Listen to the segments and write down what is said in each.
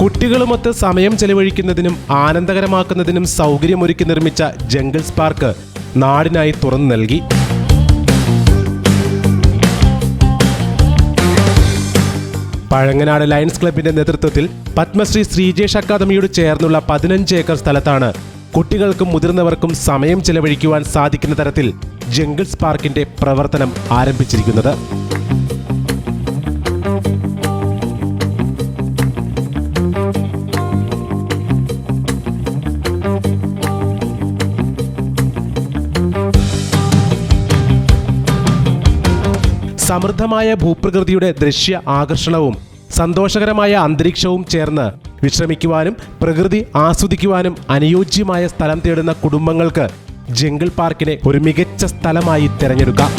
കുട്ടികളുമൊത്ത് സമയം ചെലവഴിക്കുന്നതിനും ആനന്ദകരമാക്കുന്നതിനും സൗകര്യമൊരുക്കി നിർമ്മിച്ച jungles park നാടിനായി തുറന്നു നൽകി. പഴങ്ങനാട് ലയൺസ് ക്ലബിന്റെ നേതൃത്വത്തിൽ പത്മശ്രീ ശ്രീജേഷ് അക്കാദമിയോട് ചേർന്നുള്ള പതിനഞ്ച് ഏക്കർ സ്ഥലത്താണ് കുട്ടികൾക്കും മുതിർന്നവർക്കും സമയം ചെലവഴിക്കുവാൻ സാധിക്കുന്ന തരത്തിൽ ജംഗിൾസ് പാർക്കിന്റെ പ്രവർത്തനം ആരംഭിച്ചിരിക്കുന്നത്. സമൃദ്ധമായ ഭൂപ്രകൃതിയുടെ ദൃശ്യ ആകർഷണവും സന്തോഷകരമായ അന്തരീക്ഷവും ചേർന്ന് വിശ്രമിക്കുവാനും പ്രകൃതി ആസ്വദിക്കുവാനും അനുയോജ്യമായ സ്ഥലം തേടുന്ന കുടുംബങ്ങൾക്ക് ജംഗിൾ പാർക്കിനെ ഒരു മികച്ച സ്ഥലമായി തിരഞ്ഞെടുക്കാം.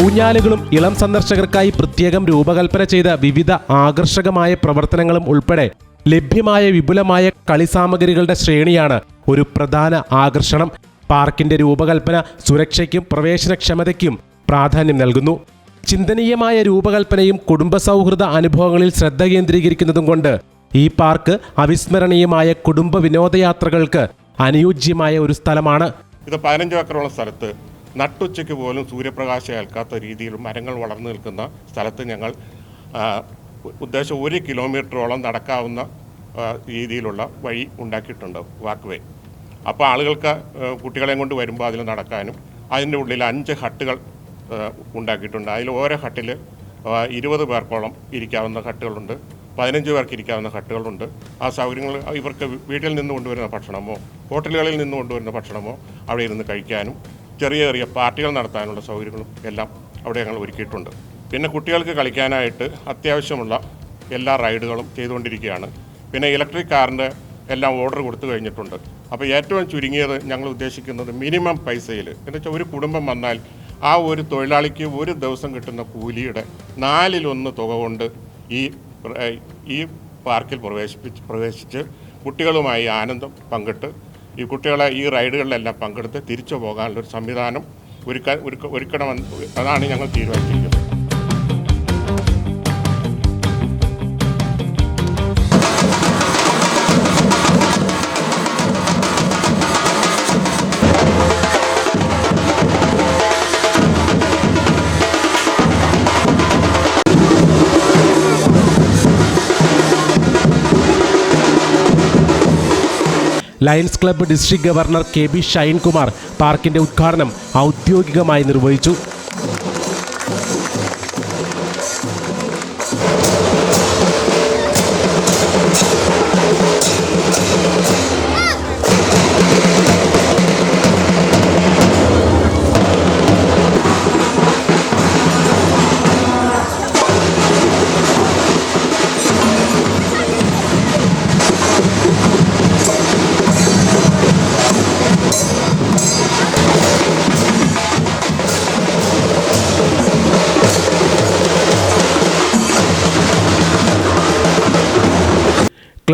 ഊഞ്ഞാലുകളും ഇളം സന്ദർശകർക്കായി പ്രത്യേകം രൂപകൽപ്പന ചെയ്ത വിവിധ ആകർഷകമായ പ്രവർത്തനങ്ങളും ഉൾപ്പെടെ ലഭ്യമായ വിപുലമായ കളിസാമഗ്രികളുടെ ശ്രേണിയാണ് ഒരു പ്രധാന ആകർഷണം. പാർക്കിന്റെ രൂപകൽപ്പന സുരക്ഷയ്ക്കും പ്രവേശനക്ഷമതയ്ക്കും പ്രാധാന്യം നൽകുന്നു. ചിന്തനീയമായ രൂപകൽപ്പനയും കുടുംബ സൗഹൃദ അനുഭവങ്ങളിൽ ശ്രദ്ധ കേന്ദ്രീകരിക്കുന്നതും കൊണ്ട് ഈ പാർക്ക് അവിസ്മരണീയമായ കുടുംബ വിനോദയാത്രകൾക്ക് അനുയോജ്യമായ ഒരു സ്ഥലമാണ്. ഇത് പതിനഞ്ച് ഏക്കറുള്ള സ്ഥലത്ത് നട്ടുച്ചയ്ക്ക് പോലും സൂര്യപ്രകാശം ഏൽക്കാത്ത രീതിയിൽ മരങ്ങൾ വളർന്നു നിൽക്കുന്ന സ്ഥലത്ത് ഞങ്ങൾ ഉദ്ദേശം ഒരു കിലോമീറ്ററോളം നടക്കാവുന്ന രീതിയിലുള്ള വഴി ഉണ്ടാക്കിയിട്ടുണ്ട് വാക്ക് വേ അപ്പോൾ ആളുകൾക്ക് കുട്ടികളെയും കൊണ്ട് വരുമ്പോൾ അതിൽ നടക്കാനും അതിന്റെ ഉള്ളിൽ അഞ്ച് ഹട്ടുകൾ ഉണ്ടാക്കിയിട്ടുണ്ട്. അതിൽ ഓരോ ഹട്ടിൽ ഇരുപത് പേർക്കോളം ഇരിക്കാവുന്ന ഹട്ടുകളുണ്ട് പതിനഞ്ച് പേർക്ക് ഇരിക്കാവുന്ന ഹട്ടുകളുണ്ട്. ആ സൗകര്യങ്ങൾ ഇവർക്ക് വീട്ടിൽ നിന്ന് കൊണ്ടുവരുന്ന ഭക്ഷണമോ ഹോട്ടലുകളിൽ നിന്ന് കൊണ്ടുവരുന്ന ഭക്ഷണമോ അവിടെ ഇരുന്ന് കഴിക്കാനും ചെറിയ ചെറിയ പാർട്ടികൾ നടത്താനുള്ള സൗകര്യങ്ങളും എല്ലാം അവിടെ ഞങ്ങൾ ഒരുക്കിയിട്ടുണ്ട്. പിന്നെ കുട്ടികൾക്ക് കളിക്കാനായിട്ട് അത്യാവശ്യമുള്ള എല്ലാ റൈഡുകളും ചെയ്തുകൊണ്ടിരിക്കുകയാണ്. പിന്നെ ഇലക്ട്രിക് കാറിന്റെ എല്ലാം ഓർഡർ കൊടുത്തു കഴിഞ്ഞിട്ടുണ്ട്. അപ്പോൾ ഏറ്റവും ചുരുങ്ങിയത് ഞങ്ങൾ ഉദ്ദേശിക്കുന്നത് മിനിമം പൈസയിൽ. എന്നുവെച്ചാൽ ഒരു കുടുംബം വന്നാൽ ആ ഒരു തൊഴിലാളിക്ക് ഒരു ദിവസം കിട്ടുന്ന കൂലിയുടെ നാലിലൊന്ന് തുക കൊണ്ട് ഈ ഈ പാർക്കിൽ പ്രവേശിപ്പിച്ച് പ്രവേശിച്ച് കുട്ടികളുമായി ആനന്ദം പങ്കിട്ട് ഈ കുട്ടികളെ ഈ റൈഡുകളിലെല്ലാം പങ്കെടുത്ത് തിരിച്ചു പോകാനുള്ള ഒരു സംവിധാനം ഒരുക്ക ഒരുക്ക ഒരുക്കണമെന്ന് അതാണ് ഞങ്ങൾ തീരുമാനിച്ചിരിക്കുന്നത്. Lions club district governor K B Shinekumar പാർക്കിന്റെ ഉദ്ഘാടനം ഔദ്യോഗികമായി നിർവഹിച്ചു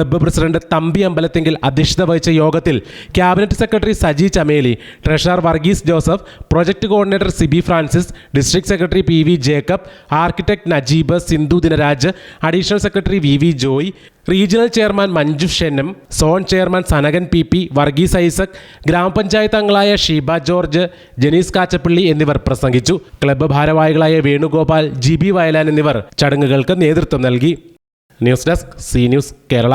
ക്ലബ്ബ് പ്രസിഡന്റ് തമ്പി അമ്പലത്തെങ്കിൽ അധ്യക്ഷത വഹിച്ച യോഗത്തിൽ cabinet secretary Saji Chameli treasurer Varghese Joseph project coordinator Sibi Francis district secretary P V Jacob architect Najeeb Sindhu Dinaraj additional secretary V V Joy regional chairman Manju Shennam zone chairman Sanakan P P Varghese Isaac ഗ്രാമപഞ്ചായത്ത് അംഗങ്ങളായ Sheeba George Janees Kachappilly എന്നിവർ പ്രസംഗിച്ചു. Club ഭാരവാഹികളായ Venugopal G B Vayalan എന്നിവർ ചടങ്ങുകൾക്ക് നേതൃത്വം നൽകി. News desk C news Kerala.